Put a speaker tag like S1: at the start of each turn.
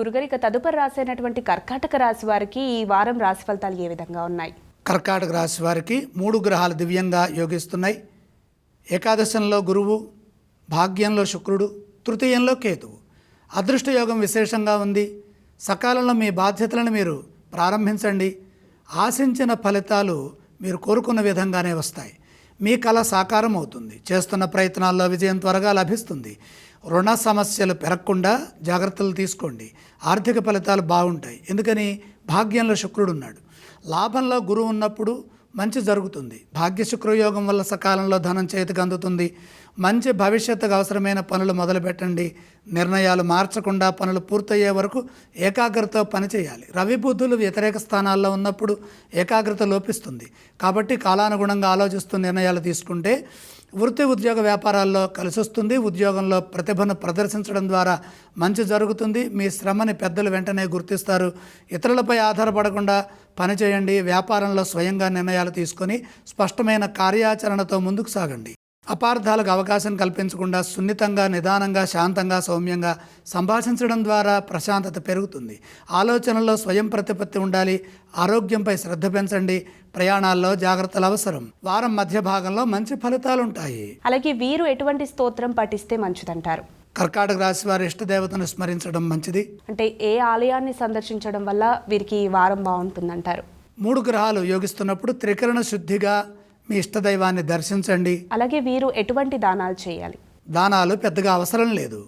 S1: గురుగారు ఇక తదుపరి రాసైనటువంటి కర్కాటక రాశి వారికి ఈ వారం రాశి ఫలితాలు ఏ విధంగా ఉన్నాయి?
S2: కర్కాటక రాశి వారికి మూడు గ్రహాలు దివ్యంగా యోగిస్తున్నాయి. ఏకాదశంలో గురువు భాగ్యంలో శుక్రుడు తృతీయంలో కేతువు. అదృష్ట యోగం విశేషంగా ఉంది. సకాలంలో మీ బాధ్యతలను మీరు ప్రారంభించండి. ఆశించిన ఫలితాలు మీరు కోరుకున్న విధంగానే వస్తాయి. మీ కళ సాకారం అవుతుంది చేస్తున్న ప్రయత్నాల్లో విజయం త్వరగా లభిస్తుంది. రుణ సమస్యలు పెరగకుండా జాగ్రత్తలు తీసుకోండి. ఆర్థిక ఫలితాలు బాగుంటాయి. ఎందుకని? భాగ్యంలో శుక్రుడు ఉన్నాడు. లాభంలో గురువు ఉన్నప్పుడు మంచి జరుగుతుంది. భాగ్య శుక్రయోగం వల్ల సకాలంలో ధనం చేతికి అందుతుంది. మంచి భవిష్యత్తుకు అవసరమైన పనులు మొదలుపెట్టండి. నిర్ణయాలు మార్చకుండా పనులు పూర్తయ్యే వరకు ఏకాగ్రత పనిచేయాలి రవి బుద్ధులు వ్యతిరేక స్థానాల్లో ఉన్నప్పుడు ఏకాగ్రత లోపిస్తుంది. కాబట్టి కాలానుగుణంగా ఆలోచిస్తూ నిర్ణయాలు తీసుకుంటే వృత్తి ఉద్యోగ వ్యాపారాల్లో కలిసొస్తుంది. ఉద్యోగంలో ప్రతిభను ప్రదర్శించడం ద్వారా మంచి జరుగుతుంది. మీ శ్రమని పెద్దలు వెంటనే గుర్తిస్తారు. ఇతరులపై ఆధారపడకుండా పనిచేయండి వ్యాపారంలో స్వయంగా నిర్ణయాలు తీసుకొని స్పష్టమైన కార్యాచరణతో ముందుకు సాగండి. అపార్థాలకు అవకాశం కల్పించకుండా సున్నితంగా నిదానంగా శాంతంగా సౌమ్యంగా సంభాషించడం ద్వారా ప్రశాంతత పెరుగుతుంది. ఆలోచనలో స్వయం ప్రతిపత్తి ఉండాలి ఆరోగ్యంపై శ్రద్ధ పెంచండి ప్రయాణాల్లో జాగ్రత్తలు అవసరం. వారం మధ్య భాగంలో మంచి ఫలితాలు ఉంటాయి
S1: అలాగే వీరు ఎటువంటి స్తోత్రం పఠిస్తే మంచిదంటారు?
S2: కర్కాటక రాశి వారి ఇష్టదేవతను స్మరించడం మంచిది.
S1: అంటే ఏ ఆలయాన్ని సందర్శించడం వల్ల వీరికి ఈ వారం బాగుంటుందంటారు?
S2: మూడు గ్రహాలు యోగిస్తున్నప్పుడు త్రికరణ శుద్ధిగా మీ ఇష్టదైవాన్ని దర్శించండి.
S1: అలాగే వీరు ఎటువంటి దానాలు చేయాలి?
S2: దానాలు పెద్దగా అవసరం లేదు.